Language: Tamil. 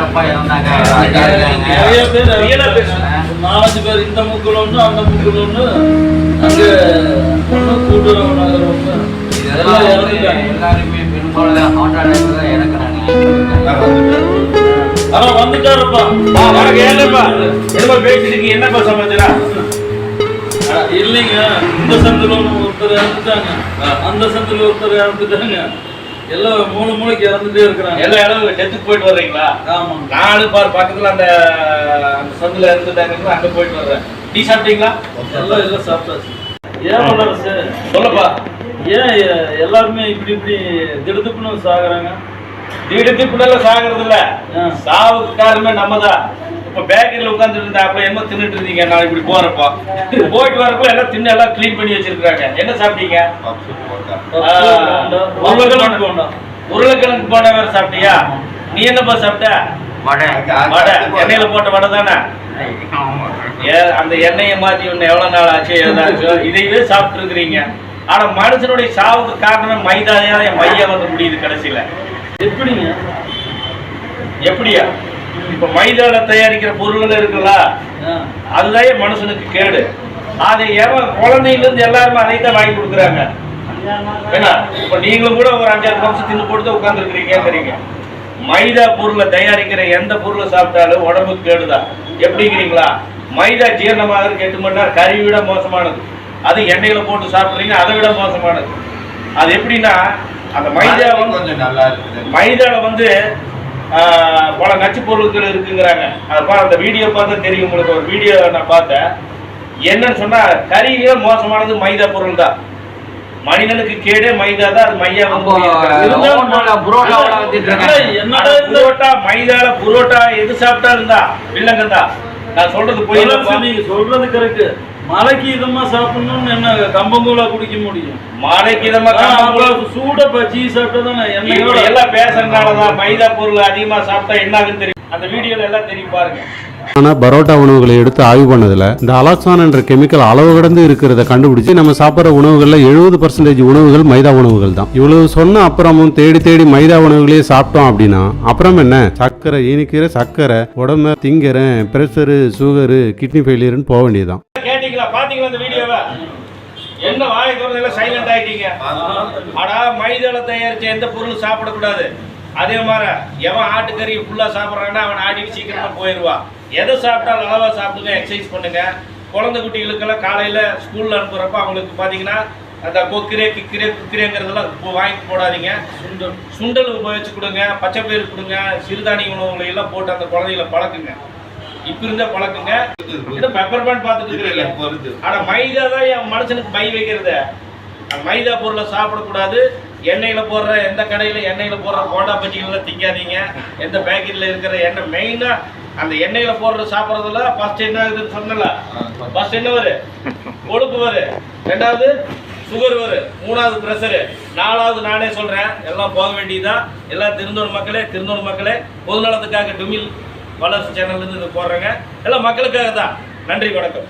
யாரப்பா இறந்தாங்க நிறைய பேர் ரியலா பேசுறாங்க. நாலஞ்சு பேர் இந்த முக்குல ஒண்ணு அந்த முக்குல ஒண்ணு. அங்க ஒண்ணு கூட்டுறவு நகர் ஒண்ணு. இதெல்லாம். எல்லாருமே அட்டாக் தான் இறக்குறாங்க ஆனா வந்துட்டாருப்பா. வணக்கம் என்னப்பா என்னப்பா சமாச்சாரம்? அட, இல்லைங்க. இந்த சந்தில ஒருத்தர் இறந்துட்டாங்க. அந்த சந்தில ஒருத்தர் இறந்துட்டாங்க. எல்லாம் மூணு மூளைக்கு இறந்துட்டே இருக்கிறாங்க. எல்லா இடம் டெத்துக்கு போயிட்டு வர்றீங்களா? ஆமாங்க. நானும் பாரு பக்கத்துல அந்த அந்த சந்தில இருந்துட்டாங்க அங்க போயிட்டு வர்றேன். டீ சாப்பிட்டீங்களா? எல்லாம் எல்லாம் சாப்பிட்டாச்சு. ஏன் வளரசு சொல்லப்பா. ஏன் எல்லாருமே இப்படி இப்படி திடுதுப்புன்னு சாகுறாங்க? வீடு திப்புனால சாகிறது இல்ல. சாவுக்கு காரணமே நம்ம தான் இப்ப பேக்கரியில உட்கார்ந்துட்டு இருந்தா அப்ப என்ன தின்னுட்டு இருந்தீங்க? நான் இப்படி போறப்போ. போயிட்டு வரப்போ எல்லாம் தின்னு எல்லாம் க்ளீன் பண்ணி வச்சிருக்காங்க என்ன சாப்பிட்டீங்க? உருளைக்கிழங்கு போண்டா. உருளைக்கிழங்கு போண்டா. வேற சாப்பிட்டியா? நீ என்னப்பா சாப்பிட்ட? வடை. வடை. எண்ணெயில போட்ட வடை தானே? அந்த எண்ணெயை மாத்தி ஒண்ணு எவ்வளவு நாள் ஆச்சு இதையவே சாப்பிட்டு இருக்கிறீங்க ஆனா மனுஷனுடைய சாவுக்கு காரணமே மைதாதான் என் மையா வந்து முடியுது கடைசியில. எப்படிங்க? எப்படியா? இப்ப மைதால தயாரிக்கிற பொருள்கள் இருக்குல்ல. அதுதான் மனுஷனுக்கு கேடு. அதை எவன் குழந்தையில இருந்து எல்லாருமே அதை தான் வாங்கி கொடுக்குறாங்க. என்ன இப்ப நீங்களும் கூட ஒரு அஞ்சாறு நிமிஷம் தின்னு போட்டு உட்காந்துருக்கிறீங்க மைதா பொருளை தயாரிக்கிற எந்த பொருளை சாப்பிட்டாலும் உடம்புக்கு கேடுதான். எப்படிங்கிறீங்களா? மைதா ஜீரணமாகிறதுக்கு எட்டு மணி நேரம் கறி விட மோசமானது. அது எண்ணெயில போட்டு சாப்பிட்றீங்க அதை விட மோசமானது. அது எப்படின்னா அந்த மைதா வந்து கொஞ்சம் நல்லா இருக்குது. மைதால வந்து பல நச்சு பொருட்கள் இருக்குங்கிறாங்க. அது பா அந்த வீடியோ பார்த்தா தெரியும் உங்களுக்கு. ஒரு வீடியோ நான் பார்த்தேன். என்னன்னு சொன்னா கறியில மோசமானது மைதா பொருள் தான் மனிதனுக்கு கேடே மைதா தான் அது மையா புரோட்டா மைதால புரோட்டா எது சாப்பிட்டாலும் தான் வில்லங்க தான் நான் சொல்றது போய் நீங்க சொல்றது கரெக்ட் மலைக்கு இதமா சாப்பிடணும்னு என்ன கம்பங்கூழா குடிக்க முடியும்? மாலைக்கு இதமா சூட பச்சி சாப்பிட்டா தானே எண்ணெயோட எல்லாம் பேசுறதுனாலதான் மைதா பொருள் அதிகமா சாப்பிட்டா என்ன ஆகுன்னு தெரியும். அந்த வீடியோல எல்லாம் தெரியும் பாருங்க. ஆனால் பரோட்டா உணவுகளை எடுத்து ஆய்வு பண்ணதில் இந்த அலாக்சான் என்ற கெமிக்கல் அளவு கடந்து இருக்கிறத கண்டுபிடிச்சு நம்ம சாப்பிட்ற உணவுகளில் எழுபது பர்சன்டேஜ் உணவுகள் மைதா உணவுகள் தான். இவ்வளவு சொன்ன அப்புறமும் தேடி தேடி மைதா உணவுகளையே சாப்பிட்டோம் அப்படின்னா அப்புறம் என்ன? சர்க்கரை இனிக்கிற சர்க்கரை உடம்ப திங்கிறேன் ப்ரெஷரு சுகரு கிட்னி ஃபெயிலியர்னு போக வேண்டியதுதான். கேட்டீங்களா? பாத்தீங்களா இந்த வீடியோவை? என்ன வாயை திறந்து சைலண்ட் ஆயிட்டீங்க? ஆடா மைதால தயாரிச்ச எந்த பொருள் சாப்பிடக்கூடாது. அதே மாதிரி எவன் ஆட்டுக்கறி ஃபுல்லா சாப்பிட்றான்னா அவன் ஆடிட்டு சீக்கிரமா போயிடுவான். எதை சாப்பிட்டாலும் அளவா சாப்பிடுங்க எக்ஸசைஸ் பண்ணுங்க. குழந்தை குட்டிகளுக்கெல்லாம் காலையில ஸ்கூல்ல அனுப்புறப்ப அவங்களுக்கு பாத்தீங்கன்னா அந்த கொக்கிரே கிக்கிரே குக்கிரேங்கிறதெல்லாம் இப்போ வாங்கி போடாதீங்க. சுண்டல். சுண்டல் உபயோகிச்சு கொடுங்க பச்சை பயிறு கொடுங்க சிறுதானிய உணவுகளை எல்லாம் போட்டு அந்த குழந்தைகளை பழக்குங்க. இப்ப இருந்தே பழக்குங்க. பெப்பர் பேண்ட் பார்த்துட்டு இருக்கிறீங்க பொறுத்து ஆனா மைதா தான் என் மனுஷனுக்கு மை வைக்கிறது. மைதா பொருளை சாப்பிடக்கூடாது. எண்ணெயில போடுற எந்த கடையில எண்ணெயில போடுற போண்டா பஜ்ஜிகள் திங்காதீங்க. எந்த பேக்கெட்ல இருக்கிற எண்ணெய் மெயினா அந்த எண்ணெயில போடுற சாப்பிட்றதுல ஃபர்ஸ்ட் என்ன இதுன்னு சொன்னல ஃபர்ஸ்ட் என்ன வரு? கொழுப்பு வரு. ரெண்டாவது சுகர் வரு. மூணாவது ப்ரெஷரு நாலாவது நானே சொல்கிறேன் எல்லாம் போக வேண்டியதுதான். எல்லாம் திருந்தோடு மக்களே திருந்தோடு மக்களே பொதுநலத்துக்காக டுமில் வளர்ச்சி சேனல்லேருந்து இது போடுறேங்க. எல்லாம் மக்களுக்காக தான் நன்றி வணக்கம்.